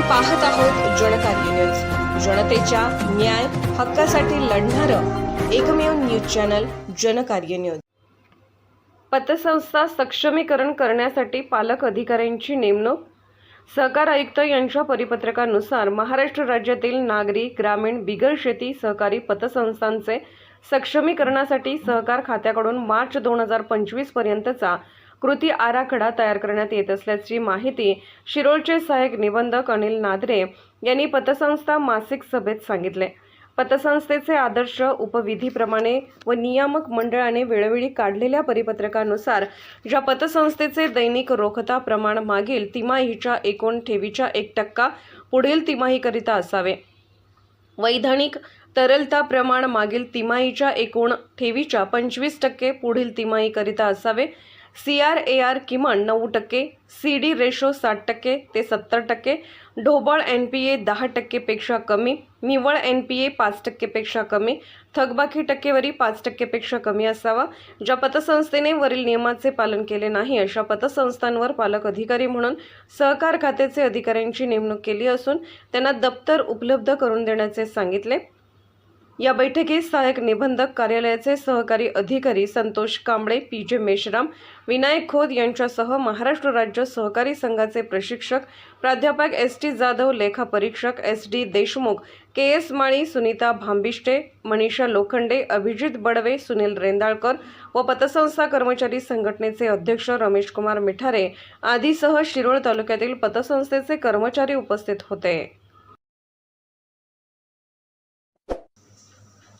पाहत आहोत जनकार्य न्यूज जनतेच्या न्याय हक्कासाठी लढणारं एकमेव न्यूज चॅनल जनकार्य न्यूज पतसंस्था सक्षमीकरण करण्यासाठी पालक अधिकाऱ्यांची नेमणूक. सहकार आयुक्त यांच्या परिपत्रकानुसार महाराष्ट्र राज्यातील नागरी ग्रामीण बिगर शेती सहकारी पतसंस्थांचे सक्षमीकरणासाठी सहकार खात्याकडून मार्च दोन हजार पंचवीस पर्यंतचा कृती आराखडा तयार करण्यात येत असल्याची माहिती शिरोळचे सहाय्यक निबंधक अनिल नादरे यांनी पतसंस्था मासिक सभेत सांगितले. पतसंस्थेचे आदर्श उपविधीप्रमाणे व नियामक मंडळाने वेळोवेळी काढलेल्या परिपत्रकानुसार ज्या पतसंस्थेचे दैनिक रोखता प्रमाण मागील तिमाहीच्या एकूण ठेवीच्या एक टक्का पुढील तिमाहीकरिता असावे. वैधानिक तरलता प्रमाण मागील तिमाहीच्या एकूण ठेवीच्या पंचवीस टक्के पुढील तिमाहीकरिता असावे. सी आर ए आर किमान नऊ टक्के सी डी रेशो साठ टक्के ते सत्तर टक्के ढोबळ एन पी ए दहा टक्केपेक्षा कमी निव्वळ एन पी ए पाच टक्केपेक्षा कमी थकबाकी टक्केवारी पाच टक्केपेक्षा कमी असावा ज्या पतसंस्थेने वरील नियमाचे पालन केले नाही अशा पतसंस्थांवर पालक अधिकारी म्हणून सहकार खात्याचे अधिकाऱ्यांची नेमणूक केली असून त्यांना दप्तर उपलब्ध करून देण्याचे सांगितले. या बैठकीत सहाय्यक निबंधक कार्यालयाचे सहकारी अधिकारी संतोष कांबळे पी जे मेश्राम विनायक खोत यांच्यासह महाराष्ट्र राज्य सहकारी संघाचे प्रशिक्षक प्राध्यापक एस टी जाधव लेखा परीक्षक S D Deshmukh K S Mali Sunita Bhambishte Manisha Lokhande Abhijit Badve Sunil Rendalkar व पतसंस्था कर्मचारी संघटनेचे अध्यक्ष रमेश कुमार मिठारे आदीसह शिरोळ तालुक्यातील पतसंस्थेचे कर्मचारी उपस्थित होते.